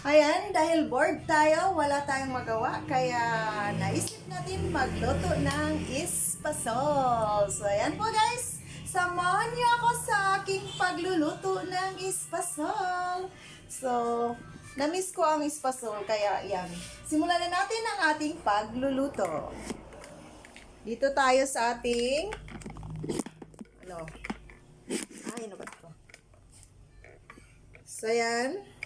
Ayan, dahil bored tayo, wala tayong magawa, kaya naisip natin magluto ng ispasol. So, ayan po guys, samahan niyo ako sa aking pagluluto ng ispasol. So, namiss ko ang ispasol, kaya yan. Simulan na natin ang ating pagluluto. Dito tayo sa ating, ano, ay, ano ba ito? So, ayan.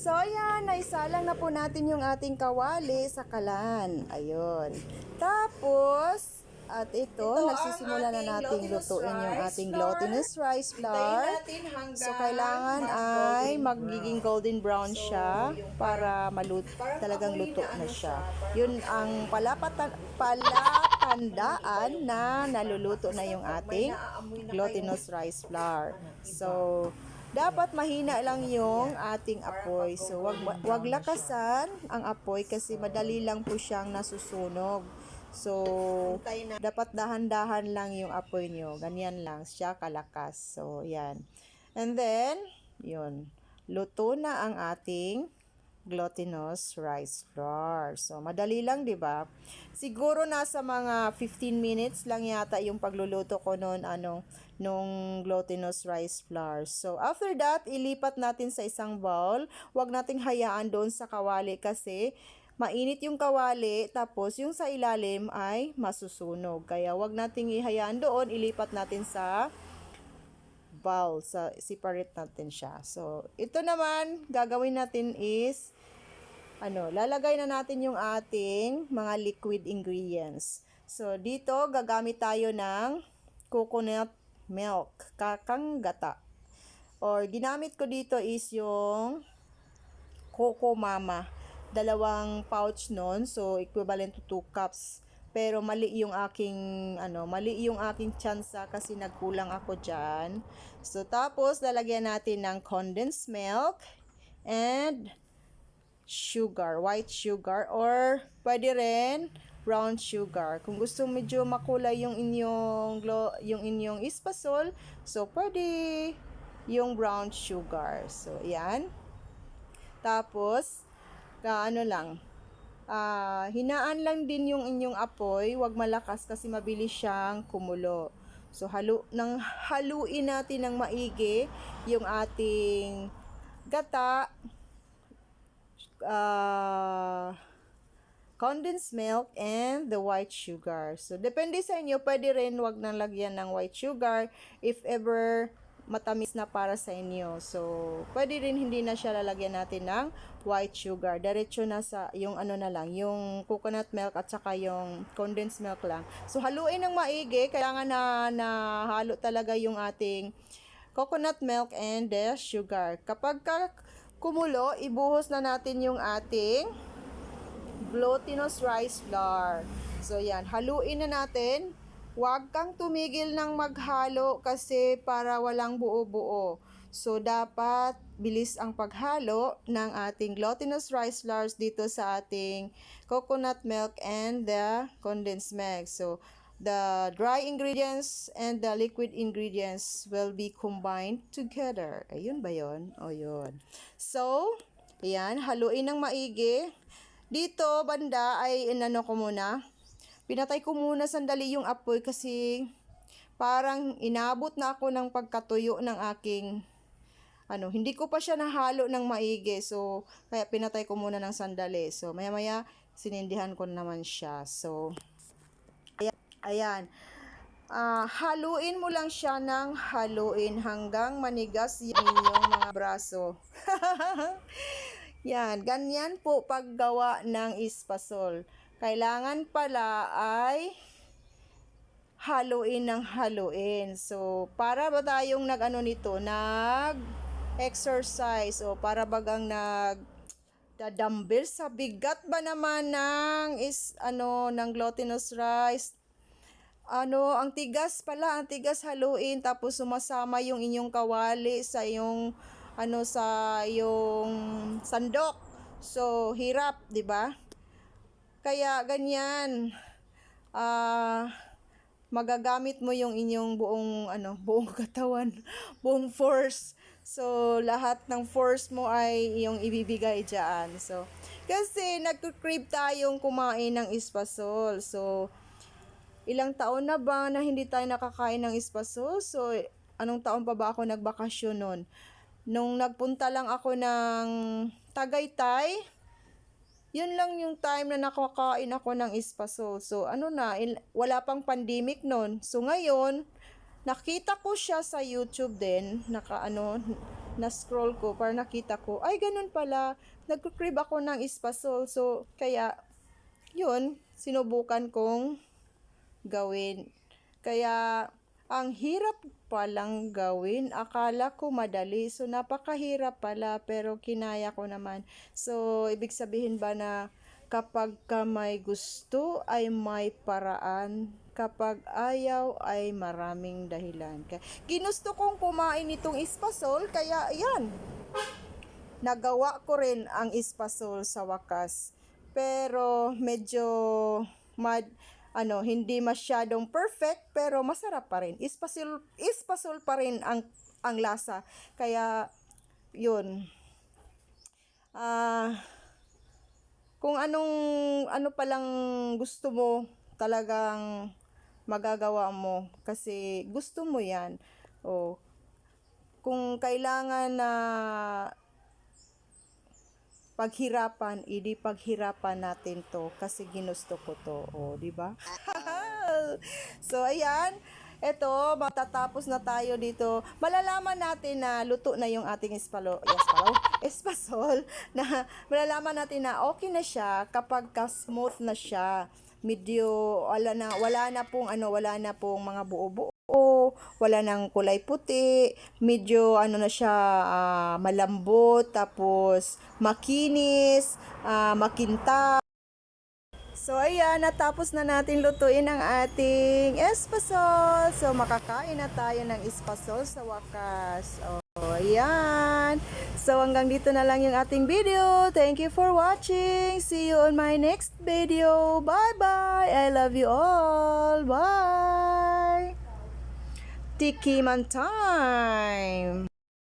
So, ayan, naisalang na po natin yung ating kawali sa kalan. Ayun. Tapos, at ito, Ito nagsisimula na glutinous lutuin yung ating glutinous rice flour. Natin So, kailangan ay magiging golden brown So, siya para malut talagang luto na na ano siya. Yun ang palapatan palapandaan na naluluto na yung ating glutinous rice flour. So, dapat mahina lang yung ating apoy. So, wag, wag lakasan ang apoy kasi madali lang po siyang nasusunog. So, dapat dahan-dahan lang yung apoy nyo. Ganyan lang siya kalakas. So, yan. And then, yun. Luto na ang ating glutinous rice flour. So, madali lang, di ba? Siguro nasa mga 15 minutes lang yata yung pagluluto ko noon ano, nung glutinous rice flour. So, after that, ilipat natin sa isang bowl. Huwag nating hayaan doon sa kawali kasi mainit yung kawali, tapos yung sa ilalim ay masusunog. Kaya wag nating ihayaan doon, ilipat natin sa bowl, sa separate natin siya. So, ito naman, gagawin natin is, ano, lalagay na natin yung ating mga liquid ingredients. So, dito, gagamit tayo ng coconut milk, kakang gata. Or, ginamit ko dito is yung Coco Mama. Dalawang pouch nun, so equivalent to 2 cups. Pero mali yung aking ano, mali yung aking tsansa kasi nagkulang ako diyan. So tapos lalagyan natin ng condensed milk and sugar, white sugar or pwede rin brown sugar. Kung gusto medyo makulay yung inyong yung inyong ispasol, so pwede yung brown sugar. So, yan. Tapos, ka ano lang, ah, hinaan lang din yung inyong apoy, wag malakas kasi mabilis siyang kumulo. So, halu, nang haluin natin ng maigi yung ating gata, ah, condensed milk and the white sugar. So, depende sa inyo, pwede rin wag nang lagyan ng white sugar if ever matamis na para sa inyo. So, pwede rin hindi na siya lalagyan natin ng white sugar. Diretso na sa yung ano na lang, yung coconut milk at saka yung condensed milk lang. So, haluin ng maigi. Kailangan na, na halo talaga yung ating coconut milk and the sugar. Kapag ka kumulo, ibuhos na natin yung ating glutinous rice flour. So, yan. Haluin na natin. Huwag kang tumigil ng maghalo kasi para walang buo-buo. So, dapat bilis ang paghalo ng ating glutinous rice flours dito sa ating coconut milk and the condensed milk. So, the dry ingredients and the liquid ingredients will be combined together. Ayun ba yun? O, yun. So, ayan, haluin ng maigi. Dito, banda, ay inano ko muna. Pinatay ko muna sandali yung apoy kasi parang inabot na ako ng pagkatuyo ng aking ano, hindi ko pa siya nahalo ng maigi. So, kaya pinatay ko muna ng sandali. So, maya-maya, sinindihan ko naman siya. So, ayan. ayan. Ah, haluin mo lang siya ng haluin hanggang manigas yung inyong mga braso. Yan, ganyan po paggawa ng ispasol. Kailangan pala ay haluin ng haluin. So, para ba tayong nag-ano nito, nag exercise o para bagang nag dadumbbell sa bigat ba naman ng is ano ng glutinous rice ano, ang tigas pala, ang tigas haluin tapos sumasama yung inyong kawali sa yung ano sa yung sandok. So, hirap, 'di ba? Kaya ganyan. Ah, magagamit mo yung inyong buong ano, buong katawan, buong force. So, lahat ng force mo ay yung ibibigay diyan. So, kasi nagko-crave tayong kumain ng espasol. So, ilang taon na ba na hindi tayo nakakain ng espasol? So, anong taon pa ba ako nagbakasyon noon? Nung nagpunta lang ako ng Tagaytay, yun lang yung time na nakakain ako ng espasol. So, ano na, il- wala pang pandemic noon. So, ngayon, nakita ko siya sa YouTube din, naka ano, na-scroll ko para nakita ko, ay ganun pala, nagkukrib ako ng espasol. So, kaya, yun, sinubukan kong gawin. Kaya, ang hirap palang gawin. Akala ko madali. So, napakahirap pala, pero kinaya ko naman. So, ibig sabihin ba na kapag ka may gusto ay may paraan. Kapag ayaw ay maraming dahilan. Ginusto kong kumain itong espasol, kaya yan. Nagawa ko rin ang espasol sa wakas. Pero medyo mad, ano, hindi masyadong perfect pero masarap pa rin. Espasol, espasol pa rin ang ang lasa. Kaya yun. Ah kung anong ano palang gusto mo talagang magagawa mo kasi gusto mo 'yan. O kung kailangan na paghirapan, idi paghirapan natin to kasi ginusto ko to. O, di ba? so, ayan. Ito, matatapos na tayo dito. Malalaman natin na luto na yung ating espalo, espalo, espasol. Na malalaman natin na okay na siya kapag ka-smooth na siya. Medyo wala na wala na pong ano, wala na pong mga buo-buo wala nang kulay puti, medyo ano na siya ah, malambot, tapos makinis, ah, makinta. So ayan, natapos na natin lutuin ang ating espasol. So makakain na tayo ng espasol sa wakas. Oh, ayan. So hanggang dito na lang yung ating video. Thank you for watching. See you on my next video. Bye-bye. I love you all. Bye. Tiki man time.